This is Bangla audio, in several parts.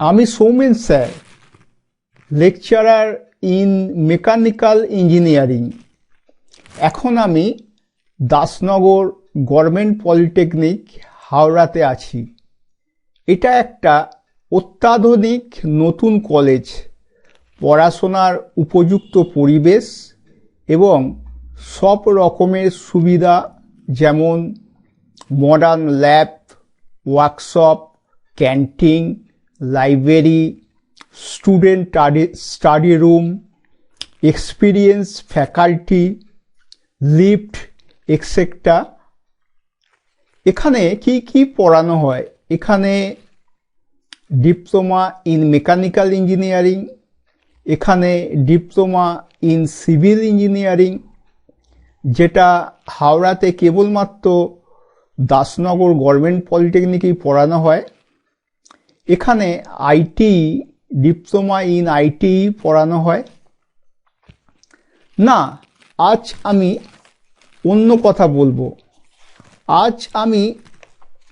আমি Soumen sir lecturer in mechanical engineering এখন আমি দাসনগর গভর্নমেন্ট পলিটেকনিক হাওড়াতে আছি। এটা একটা অত্যাধুনিক নতুন কলেজ পড়াশোনার উপযুক্ত পরিবেশ এবং সব রকমের সুবিধা যেমন modern lab workshop canteen library student study room experience faculty lift extra এখানে কি কি পড়ানো হয়? এখানে ডিপ্লোমা ইন মেকানিক্যাল ইঞ্জিনিয়ারিং এখানে ডিপ্লোমা ইন সিভিল ইঞ্জিনিয়ারিং যেটা হাওড়াতে কেবলমাত্র দাসনগর গভর্নমেন্ট পলিটেকনিকেই পড়ানো হয়। এখানে আইটি ডিপ্লোমা ইন আইটি পড়ানো হয়। না, আজ আমি অন্য কথা বলব। আজ আমি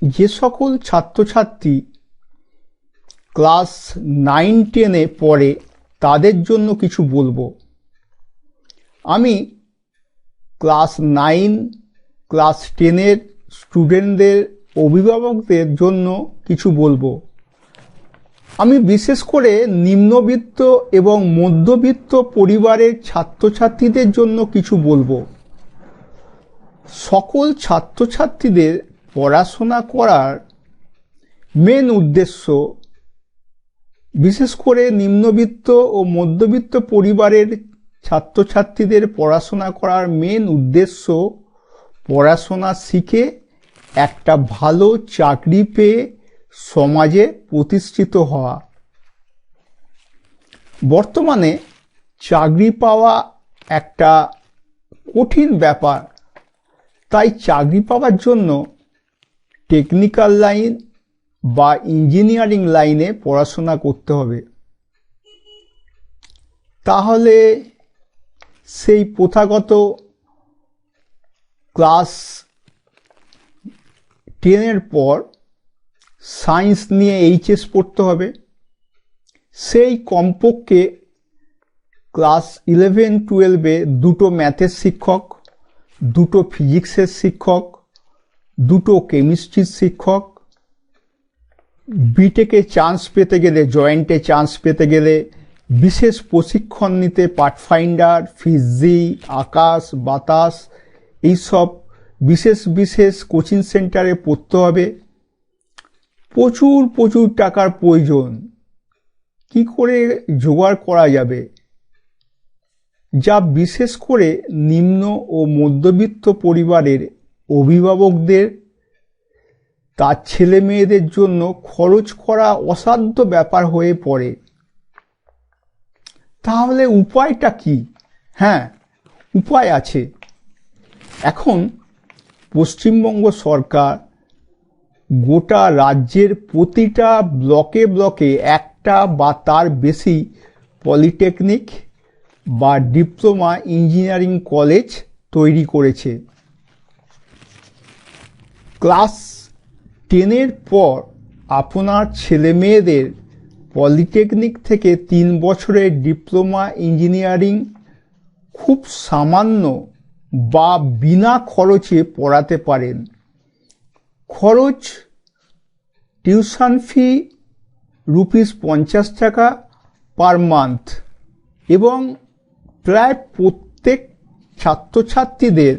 যে সকল ছাত্রছাত্রী ক্লাস নাইন, টেনে পড়ে, তাদের জন্য কিছু বলব। আমি ক্লাস নাইন, ক্লাস টেনের স্টুডেন্টদের, অভিভাবকদের জন্য কিছু বলব। আমি বিশেষ করে নিম্নবিত্ত এবং মধ্যবিত্ত পরিবারের ছাত্রছাত্রীদের জন্য কিছু বলব। সকল ছাত্রছাত্রীদের পড়াশোনা করার মেন উদ্দেশ্য, বিশেষ করে নিম্নবিত্ত ও মধ্যবিত্ত পরিবারের ছাত্রছাত্রীদের পড়াশোনা করার মেন উদ্দেশ্য, পড়াশোনা শিখে একটা ভালো চাকরি পেয়ে সমাজে প্রতিষ্ঠিত হওয়া। বর্তমানে চাকরি পাওয়া একটা কঠিন ব্যাপার। তাই চাকরি পাওয়ার জন্য টেকনিক্যাল লাইন বা ইঞ্জিনিয়ারিং লাইনে পড়াশোনা করতে হবে। তাহলে সেই প্রথাগত ক্লাস টেনের পর সায়েন্স নিয়ে এইচএস পড়তে হবে। সেই কমপক্ষে ক্লাস ইলেভেন, টুয়েলভে দুটো ম্যাথের শিক্ষক, দুটো ফিজিক্সের শিক্ষক, দুটো কেমিস্ট্রির শিক্ষক। বিটেকে চান্স পেতে গেলে জয়েন্টে চান্স পেতে গেলে বিশেষ প্রশিক্ষণ নিতে পাটফাইন্ডার ফিজি, আকাশ, বাতাস, এইসব বিশেষ বিশেষ কোচিং সেন্টারে পড়তে হবে। প্রচুর প্রচুর টাকার প্রয়োজন। কি করে জোগাড় করা যাবে? যা বিশেষ করে নিম্ন ও মধ্যবিত্ত পরিবারের অভিভাবকদের, তার ছেলে মেয়েদের জন্য খরচ করা অসাধ্য ব্যাপার হয়ে পড়ে। তাহলে উপায়টা কি? হ্যাঁ উপায় আছে। এখন পশ্চিমবঙ্গ সরকার গোটা রাজ্যের প্রতিটা ব্লকে ব্লকে একটা বা তার বেশি পলিটেকনিক বা ডিপ্লোমা ইঞ্জিনিয়ারিং কলেজ তৈরি করেছে। ক্লাস টেনের পর আপনার ছেলে মেয়েদের পলিটেকনিক থেকে তিন বছরের ডিপ্লোমা ইঞ্জিনিয়ারিং খুব সামান্য বা বিনা খরচে পড়াতে পারেন। খরচ, টিউশন ফি রুপিস পঞ্চাশ টাকা পার মান্থ এবং প্রায় প্রত্যেক ছাত্রছাত্রীদের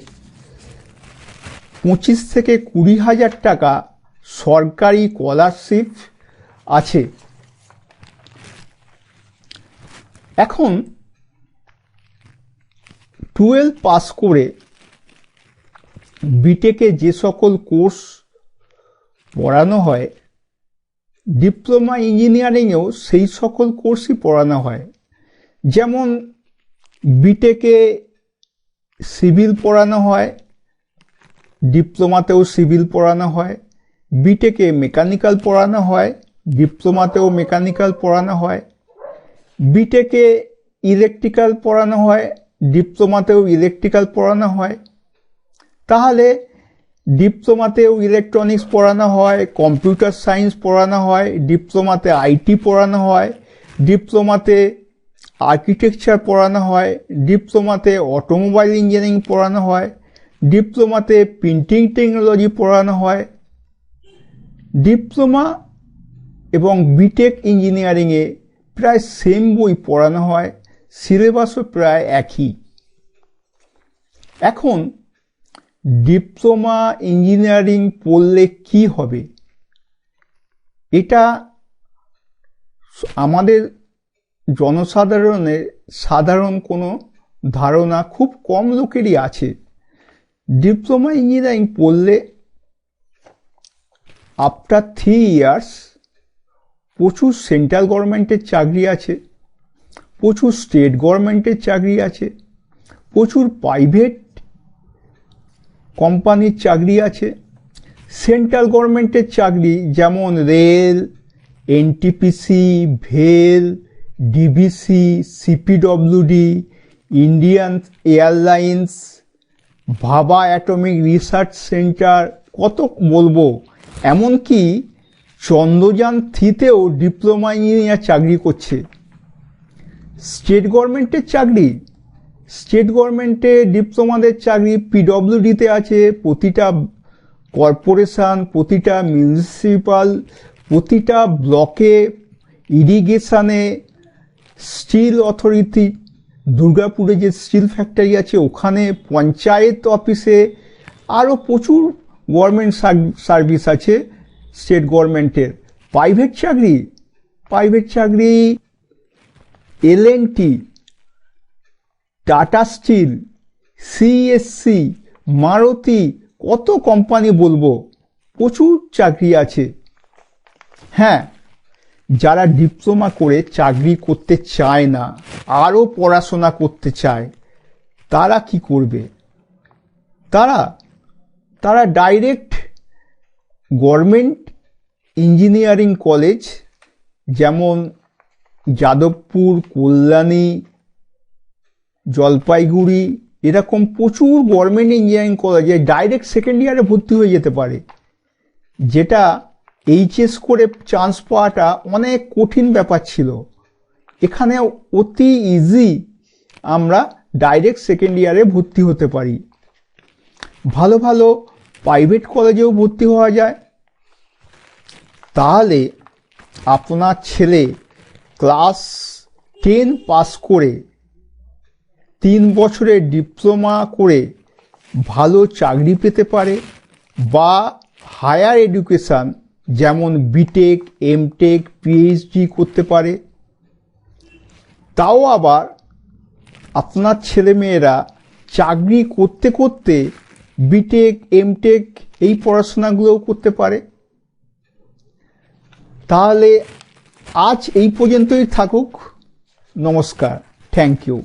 পঁচিশ থেকে কুড়ি হাজার টাকা সরকারি স্কলারশিপ আছে। এখন টুয়েলভ পাস করে বিটেকে যে সকল কোর্স পড়ানো হয়। ডিপ্লোমা ইঞ্জিনিয়ারিংয়েও সেই সকল কোর্সই পড়ানো হয়। যেমন বিটেকে সিভিল পড়ানো হয়, ডিপ্লোমাতেও সিভিল পড়ানো হয় বিটেকে মেকানিক্যাল পড়ানো হয়, ডিপ্লোমাতেও মেকানিক্যাল পড়ানো হয় বিটেকে ইলেকট্রিক্যাল পড়ানো হয়, ডিপ্লোমাতেও ইলেকট্রিক্যাল পড়ানো হয়। তাহলে ডিপ্লোমাতেও ইলেকট্রনিক্স পড়ানো হয় কম্পিউটার সায়েন্স পড়ানো হয়, ডিপ্লোমাতে আইটি পড়ানো হয়, ডিপ্লোমাতে আর্কিটেকচার পড়ানো হয়, ডিপ্লোমাতে অটোমোবাইল ইঞ্জিনিয়ারিং পড়ানো হয়, ডিপ্লোমাতে প্রিন্টিং টেকনোলজি পড়ানো হয়। ডিপ্লোমা এবং বিটেক ইঞ্জিনিয়ারিংয়ে প্রায় সেম বই পড়ানো হয় সিলেবাসও প্রায় একই। এখন ডিপ্লোমা ইঞ্জিনিয়ারিং পড়লে কি হবে? এটা আমাদের জনসাধারণের সাধারণ কোনো ধারণা খুব কম লোকেরই আছে। ডিপ্লোমা ইঞ্জিনিয়ারিং পড়লে আফটার থ্রি ইয়ার্স প্রচুর সেন্ট্রাল গভর্নমেন্টের চাকরি আছে, প্রচুর স্টেট গভর্নমেন্টের চাকরি আছে, প্রচুর প্রাইভেট কোম্পানির চাকরি আছে, সেন্ট্রাল গভর্নমেন্টের চাকরি, যেমন রেল, এনটিপিসি, ভেল, DVC, CPWD, Indian airlines, Bhabha atomic research centre, কত বলব। এমনকি চন্দ্রযান থ্রিতেও ডিপ্লোমা ইঞ্জিনিয়ার চাকরি করছে। স্টেট গভর্নমেন্টের চাকরি স্টেট গভর্নমেন্টে ডিপ্লোমাদের চাকরি পিডব্লিউডিতে আছে। প্রতিটা কর্পোরেশন প্রতিটা মিউনিসিপাল প্রতিটা ব্লকে ইরিগেশানে স্টিল অথরিটি দুর্গাপুরে যে স্টিল ফ্যাক্টরি আছে, ওখানে পঞ্চায়েত অফিসে আরও প্রচুর গভর্নমেন্ট সার্ভিস আছে স্টেট গভর্নমেন্টের প্রাইভেট চাকরি প্রাইভেট চাকরি L N T Tata steel CSC Maruti কত কোম্পানি বলব? প্রচুর চাকরি আছে। হ্যাঁ যারা ডিপ্লোমা করে চাকরি করতে চায় না, আরও পড়াশোনা করতে চায়, তারা কি করবে? তারা তারা ডাইরেক্ট গভর্নমেন্ট ইঞ্জিনিয়ারিং কলেজ যেমন যাদবপুর, কল্যাণী জলপাইগুড়ি, এরকম প্রচুর গভর্নমেন্ট ইঞ্জিনিয়ারিং কলেজে ডাইরেক্ট সেকেন্ড ইয়ারে ভর্তি হয়ে যেতে পারে, যেটা এইচএস করে চান্স পাওয়াটা অনেক কঠিন ব্যাপার ছিল। এখানে অতি ইজি আমরা ডাইরেক্ট সেকেন্ড ইয়ারে ভর্তি হতে পারি। ভালো ভালো প্রাইভেট কলেজেও ভর্তি হওয়া যায়। তাহলে আপনার ছেলে ক্লাস টেন পাস করে তিন বছরের ডিপ্লোমা করে ভালো চাকরি পেতে পারে বা হায়ার এডুকেশান যেমন বিটেক, এমটেক, পিএইচডি করতে পারে। তাও আবার আপনার ছেলেমেয়েরা চাকরি করতে করতে বিটেক, এমটেক এই পড়াশোনাগুলোও করতে পারে। তাহলে আজ এই পর্যন্তই থাকুক। নমস্কার। Thank you